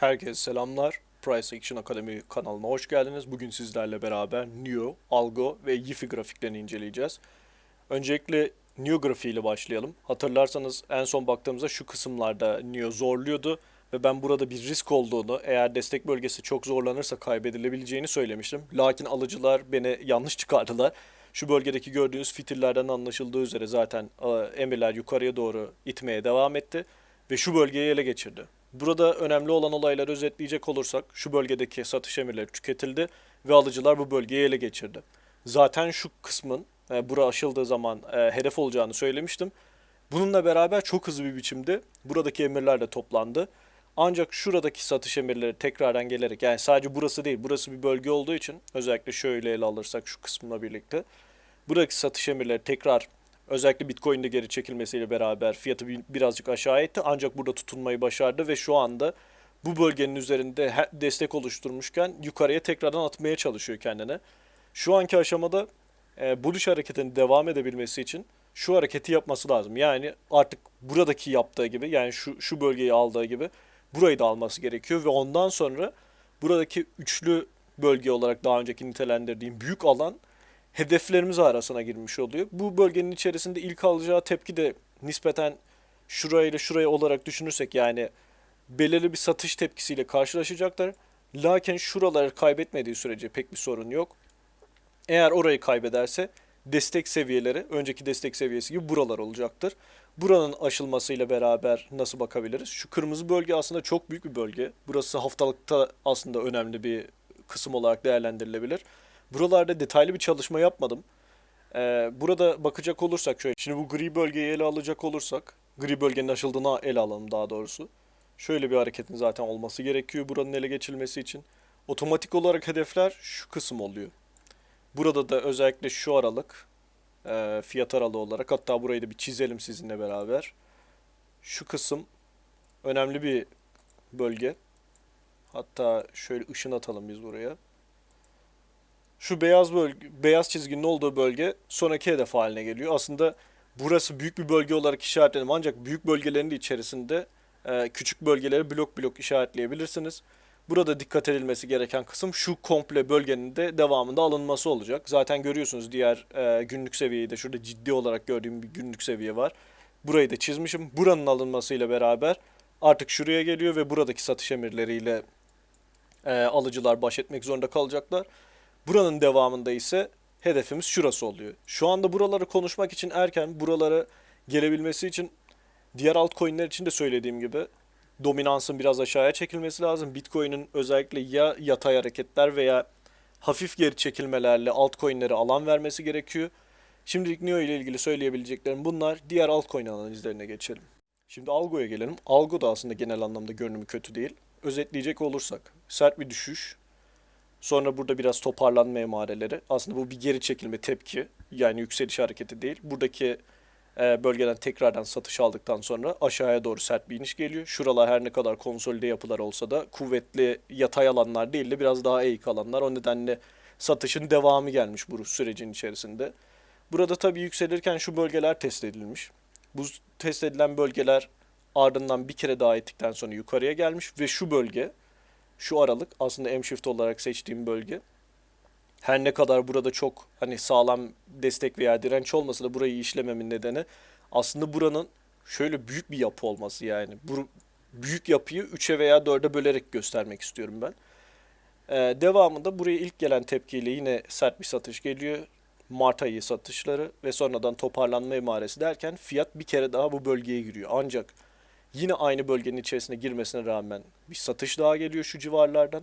Herkese selamlar. Price Action Academy kanalına hoş geldiniz. Bugün sizlerle beraber Neo, Algo ve Yifi grafiklerini inceleyeceğiz. Öncelikle Neo grafiğiyle başlayalım. Hatırlarsanız en son baktığımızda şu kısımlarda Neo zorluyordu ve ben burada bir risk olduğunu, eğer destek bölgesi çok zorlanırsa kaybedilebileceğini söylemiştim. Lakin alıcılar beni yanlış çıkardılar. Şu bölgedeki gördüğünüz fitillerden anlaşıldığı üzere zaten e, emirler yukarıya doğru itmeye devam etti ve şu bölgeyi ele geçirdi. Burada önemli olan olayları özetleyecek olursak şu bölgedeki satış emirleri tüketildi ve alıcılar bu bölgeyi ele geçirdi. Zaten şu kısmın e, bura aşıldığı zaman e, hedef olacağını söylemiştim. Bununla beraber çok hızlı bir biçimde buradaki emirler de toplandı. Ancak şuradaki satış emirleri tekrardan gelerek yani sadece burası değil burası bir bölge olduğu için özellikle şöyle ele alırsak şu kısmına birlikte buradaki satış emirleri tekrar özellikle Bitcoin'de geri çekilmesiyle beraber fiyatı bir- birazcık aşağı etti ancak burada tutunmayı başardı ve şu anda bu bölgenin üzerinde destek oluşturmuşken yukarıya tekrardan atmaya çalışıyor kendine. Şu anki aşamada e, bullish hareketinin devam edebilmesi için şu hareketi yapması lazım. Yani artık buradaki yaptığı gibi yani şu şu bölgeyi aldığı gibi burayı da alması gerekiyor ve ondan sonra buradaki üçlü bölge olarak daha önceki nitelendirdiğim büyük alan hedeflerimiz arasına girmiş oluyor. Bu bölgenin içerisinde ilk alacağı tepki de nispeten şurayla ile şuraya olarak düşünürsek yani belirli bir satış tepkisiyle karşılaşacaklar. Lakin şuraları kaybetmediği sürece pek bir sorun yok. Eğer orayı kaybederse destek seviyeleri önceki destek seviyesi gibi buralar olacaktır. Buranın aşılmasıyla beraber nasıl bakabiliriz? Şu kırmızı bölge aslında çok büyük bir bölge. Burası haftalıkta aslında önemli bir kısım olarak değerlendirilebilir. Buralarda detaylı bir çalışma yapmadım. Ee, burada bakacak olursak şöyle. Şimdi bu gri bölgeyi ele alacak olursak. Gri bölgenin aşıldığına ele alalım daha doğrusu. Şöyle bir hareketin zaten olması gerekiyor buranın ele geçirilmesi için. Otomatik olarak hedefler şu kısım oluyor. Burada da özellikle şu aralık e, fiyat aralığı olarak hatta burayı da bir çizelim sizinle beraber. Şu kısım önemli bir bölge. Hatta şöyle ışın atalım biz buraya. Şu beyaz bölge, beyaz çizginin olduğu bölge sonraki hedef haline geliyor. Aslında burası büyük bir bölge olarak işaretledim ancak büyük bölgelerin de içerisinde e, küçük bölgeleri blok blok işaretleyebilirsiniz. Burada dikkat edilmesi gereken kısım şu komple bölgenin de devamında alınması olacak. Zaten görüyorsunuz diğer e, günlük seviyeyi de şurada ciddi olarak gördüğüm bir günlük seviye var. Burayı da çizmişim. Buranın alınmasıyla beraber artık şuraya geliyor ve buradaki satış emirleriyle e, alıcılar baş etmek zorunda kalacaklar. Buranın devamında ise hedefimiz şurası oluyor. Şu anda buraları konuşmak için erken, buralara gelebilmesi için diğer altcoin'ler için de söylediğim gibi dominansın biraz aşağıya çekilmesi lazım. Bitcoin'in özellikle ya yatay hareketler veya hafif geri çekilmelerle altcoin'lere alan vermesi gerekiyor. Şimdilik Neo ile ilgili söyleyebileceklerim bunlar. Diğer altcoin analizlerine geçelim. Şimdi Algo'ya gelelim. Algo da aslında genel anlamda görünümü kötü değil. Özetleyecek olursak sert bir düşüş. Sonra burada biraz toparlanma emareleri. Aslında bu bir geri çekilme tepki. Yani yükseliş hareketi değil. Buradaki e, bölgeden tekrardan satış aldıktan sonra aşağıya doğru sert bir iniş geliyor. Şuralar her ne kadar konsolide yapılar olsa da kuvvetli yatay alanlar değil de biraz daha eğik alanlar. O nedenle satışın devamı gelmiş bu sürecin içerisinde. Burada tabii yükselirken şu bölgeler test edilmiş. Bu test edilen bölgeler ardından bir kere daha ettikten sonra yukarıya gelmiş ve şu bölge, şu aralık aslında M-Shift olarak seçtiğim bölge. Her ne kadar burada çok hani sağlam destek veya direnç olmasa da burayı işlememin nedeni aslında buranın şöyle büyük bir yapı olması yani. Bu büyük yapıyı 3'e veya 4'e bölerek göstermek istiyorum ben. Ee, devamında buraya ilk gelen tepkiyle yine sert bir satış geliyor. Mart ayı satışları ve sonradan toparlanma emaresi derken fiyat bir kere daha bu bölgeye giriyor. Ancak yine aynı bölgenin içerisine girmesine rağmen bir satış daha geliyor şu civarlardan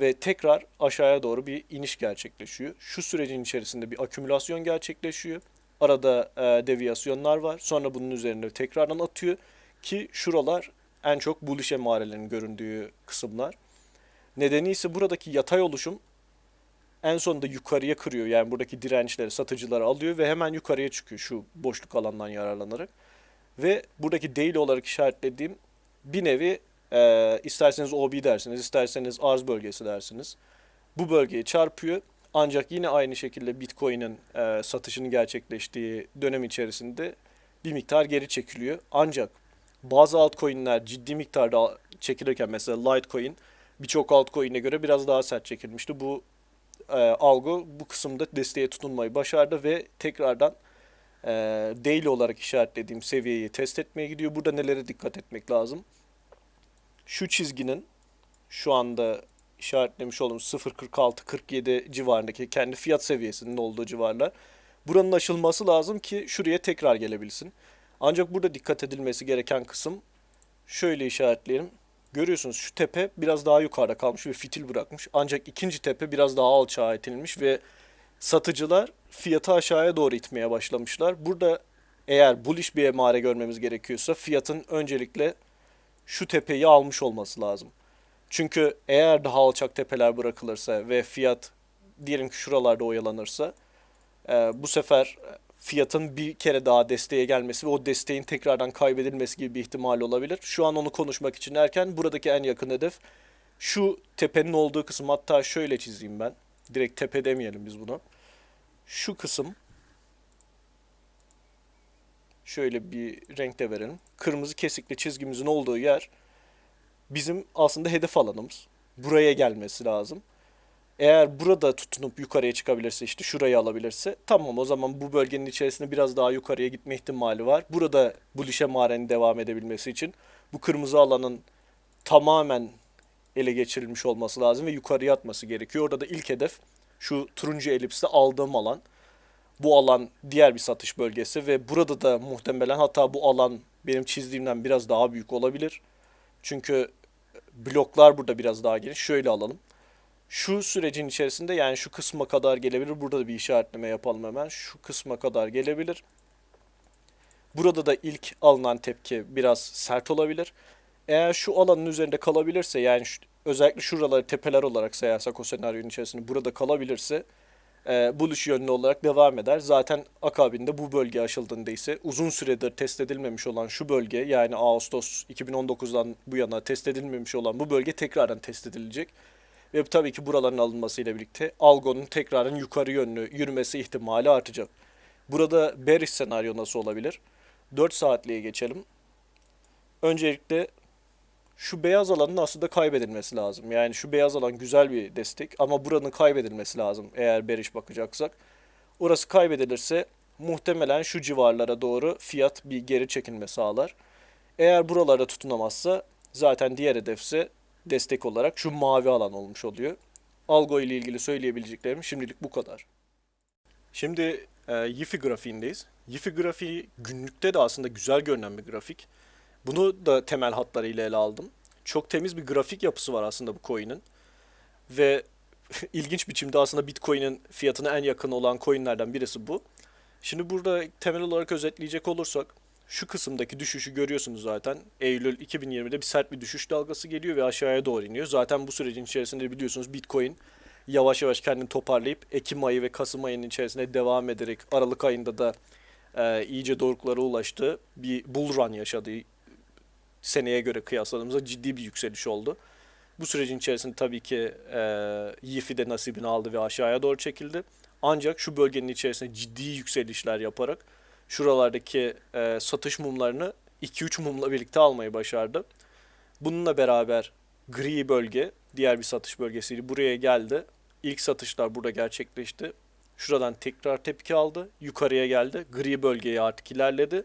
ve tekrar aşağıya doğru bir iniş gerçekleşiyor. Şu sürecin içerisinde bir akümülasyon gerçekleşiyor. Arada e, deviyasyonlar var. Sonra bunun üzerine tekrardan atıyor ki şuralar en çok bullish emarelerinin göründüğü kısımlar. Nedeni ise buradaki yatay oluşum en sonunda yukarıya kırıyor. Yani buradaki dirençleri, satıcıları alıyor ve hemen yukarıya çıkıyor şu boşluk alandan yararlanarak. Ve buradaki daily olarak işaretlediğim bir nevi e, isterseniz OB dersiniz, isterseniz arz bölgesi dersiniz. Bu bölgeyi çarpıyor. Ancak yine aynı şekilde Bitcoin'in e, satışının gerçekleştiği dönem içerisinde bir miktar geri çekiliyor. Ancak bazı altcoin'ler ciddi miktarda çekilirken mesela Litecoin birçok altcoin'e göre biraz daha sert çekilmişti. Bu e, algo bu kısımda desteğe tutunmayı başardı ve tekrardan e, daily olarak işaretlediğim seviyeyi test etmeye gidiyor. Burada nelere dikkat etmek lazım? Şu çizginin şu anda işaretlemiş olduğum 0.46-47 civarındaki kendi fiyat seviyesinin olduğu civarlar. Buranın aşılması lazım ki şuraya tekrar gelebilsin. Ancak burada dikkat edilmesi gereken kısım şöyle işaretleyelim. Görüyorsunuz şu tepe biraz daha yukarıda kalmış ve fitil bırakmış. Ancak ikinci tepe biraz daha alçağa itilmiş ve satıcılar fiyatı aşağıya doğru itmeye başlamışlar. Burada eğer bullish bir emare görmemiz gerekiyorsa fiyatın öncelikle şu tepeyi almış olması lazım. Çünkü eğer daha alçak tepeler bırakılırsa ve fiyat diyelim ki şuralarda oyalanırsa e, bu sefer fiyatın bir kere daha desteğe gelmesi ve o desteğin tekrardan kaybedilmesi gibi bir ihtimal olabilir. Şu an onu konuşmak için erken buradaki en yakın hedef şu tepenin olduğu kısım hatta şöyle çizeyim ben. Direkt tepe demeyelim biz bunu. Şu kısım şöyle bir renkte verelim. Kırmızı kesikli çizgimizin olduğu yer bizim aslında hedef alanımız. Buraya gelmesi lazım. Eğer burada tutunup yukarıya çıkabilirse işte şurayı alabilirse tamam o zaman bu bölgenin içerisinde biraz daha yukarıya gitme ihtimali var. Burada bu lişe marenin devam edebilmesi için bu kırmızı alanın tamamen ele geçirilmiş olması lazım ve yukarıya atması gerekiyor. Orada da ilk hedef şu turuncu elipste aldığım alan. Bu alan diğer bir satış bölgesi ve burada da muhtemelen hatta bu alan benim çizdiğimden biraz daha büyük olabilir. Çünkü bloklar burada biraz daha geniş. Şöyle alalım. Şu sürecin içerisinde yani şu kısma kadar gelebilir. Burada da bir işaretleme yapalım hemen. Şu kısma kadar gelebilir. Burada da ilk alınan tepki biraz sert olabilir. Eğer şu alanın üzerinde kalabilirse yani şu, özellikle şuraları tepeler olarak sayarsak o senaryonun içerisinde burada kalabilirse e, buluş yönlü olarak devam eder. Zaten akabinde bu bölge aşıldığında ise uzun süredir test edilmemiş olan şu bölge yani Ağustos 2019'dan bu yana test edilmemiş olan bu bölge tekrardan test edilecek. Ve tabii ki buraların alınmasıyla birlikte algonun tekrardan yukarı yönlü yürümesi ihtimali artacak. Burada bearish senaryo nasıl olabilir? 4 saatliğe geçelim. Öncelikle şu beyaz alanın aslında kaybedilmesi lazım. Yani şu beyaz alan güzel bir destek ama buranın kaybedilmesi lazım eğer beriş bakacaksak. Orası kaybedilirse muhtemelen şu civarlara doğru fiyat bir geri çekilme sağlar. Eğer buralarda tutunamazsa zaten diğer hedefse destek olarak şu mavi alan olmuş oluyor. Algo ile ilgili söyleyebileceklerim şimdilik bu kadar. Şimdi e, Yifi grafiğindeyiz. Yifi grafiği günlükte de aslında güzel görünen bir grafik. Bunu da temel hatlarıyla ele aldım. Çok temiz bir grafik yapısı var aslında bu coin'in. Ve ilginç biçimde aslında Bitcoin'in fiyatına en yakın olan coin'lerden birisi bu. Şimdi burada temel olarak özetleyecek olursak şu kısımdaki düşüşü görüyorsunuz zaten. Eylül 2020'de bir sert bir düşüş dalgası geliyor ve aşağıya doğru iniyor. Zaten bu sürecin içerisinde biliyorsunuz Bitcoin yavaş yavaş kendini toparlayıp Ekim ayı ve Kasım ayının içerisinde devam ederek Aralık ayında da e, iyice doruklara ulaştı. Bir bull run yaşadı. Seneye göre kıyasladığımızda ciddi bir yükseliş oldu. Bu sürecin içerisinde tabii ki e, Yifi de nasibini aldı ve aşağıya doğru çekildi. Ancak şu bölgenin içerisinde ciddi yükselişler yaparak şuralardaki e, satış mumlarını 2-3 mumla birlikte almayı başardı. Bununla beraber gri bölge, diğer bir satış bölgesiydi. Buraya geldi. İlk satışlar burada gerçekleşti. Şuradan tekrar tepki aldı. Yukarıya geldi. Gri bölgeye artık ilerledi.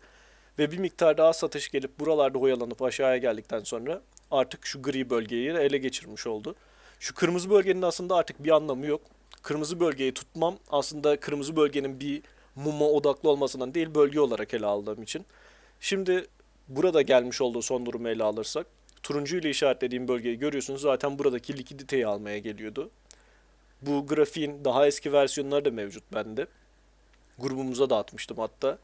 Ve bir miktar daha satış gelip buralarda oyalanıp aşağıya geldikten sonra artık şu gri bölgeyi ele geçirmiş oldu. Şu kırmızı bölgenin aslında artık bir anlamı yok. Kırmızı bölgeyi tutmam aslında kırmızı bölgenin bir muma odaklı olmasından değil bölge olarak ele aldığım için. Şimdi burada gelmiş olduğu son durumu ele alırsak turuncu ile işaretlediğim bölgeyi görüyorsunuz zaten buradaki likiditeyi almaya geliyordu. Bu grafiğin daha eski versiyonları da mevcut bende. Grubumuza da atmıştım hatta.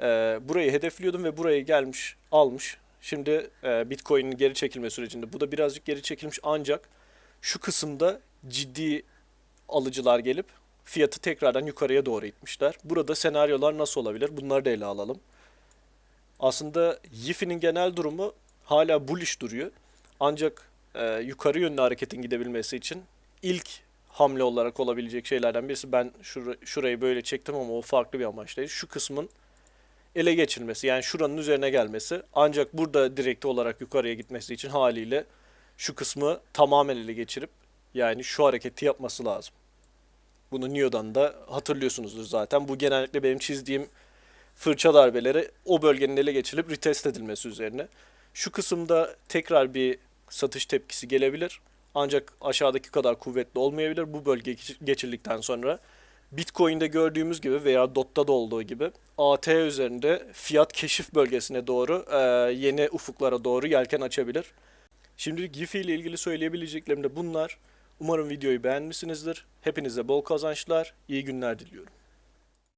Ee, burayı hedefliyordum ve buraya gelmiş almış. Şimdi e, Bitcoin'in geri çekilme sürecinde bu da birazcık geri çekilmiş ancak şu kısımda ciddi alıcılar gelip fiyatı tekrardan yukarıya doğru itmişler. Burada senaryolar nasıl olabilir? Bunları da ele alalım. Aslında Yifi'nin genel durumu hala bullish duruyor. Ancak e, yukarı yönlü hareketin gidebilmesi için ilk hamle olarak olabilecek şeylerden birisi ben şur- şurayı böyle çektim ama o farklı bir amaçtaydı. Şu kısmın ele geçirmesi yani şuranın üzerine gelmesi ancak burada direkt olarak yukarıya gitmesi için haliyle şu kısmı tamamen ele geçirip yani şu hareketi yapması lazım. Bunu Neo'dan da hatırlıyorsunuzdur zaten. Bu genellikle benim çizdiğim fırça darbeleri o bölgenin ele geçirilip retest edilmesi üzerine. Şu kısımda tekrar bir satış tepkisi gelebilir. Ancak aşağıdaki kadar kuvvetli olmayabilir. Bu bölge geç- geçildikten sonra Bitcoin'de gördüğümüz gibi veya DOT'ta da olduğu gibi AT üzerinde fiyat keşif bölgesine doğru e, yeni ufuklara doğru yelken açabilir. Şimdilik Yifi ile ilgili söyleyebileceklerim de bunlar. Umarım videoyu beğenmişsinizdir. Hepinize bol kazançlar, iyi günler diliyorum.